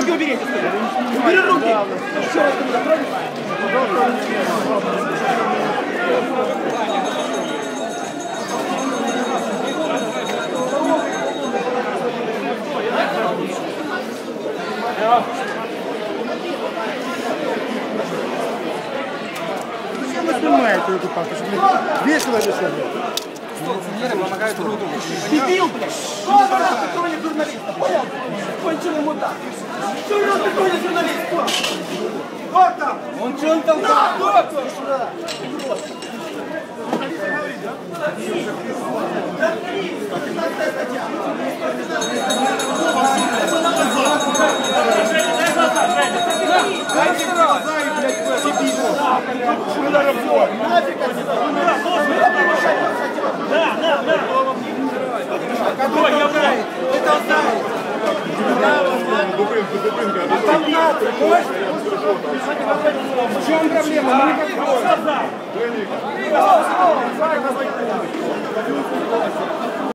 Руки уберите. Убери руки. Еще раз ты меня Зачем вы снимаете эту папу? Весело весело. помогают друг другу. Дебил, блядь! Что за раз ты не журналиста, Конченый мудак! Что нас такой не журналист? Кто? Кто там? Он что он там? Да, кто? Кто? Дайте глаза и, блядь, на работе? Нафиг отсюда! А там можешь? В чем проблема? Мы не.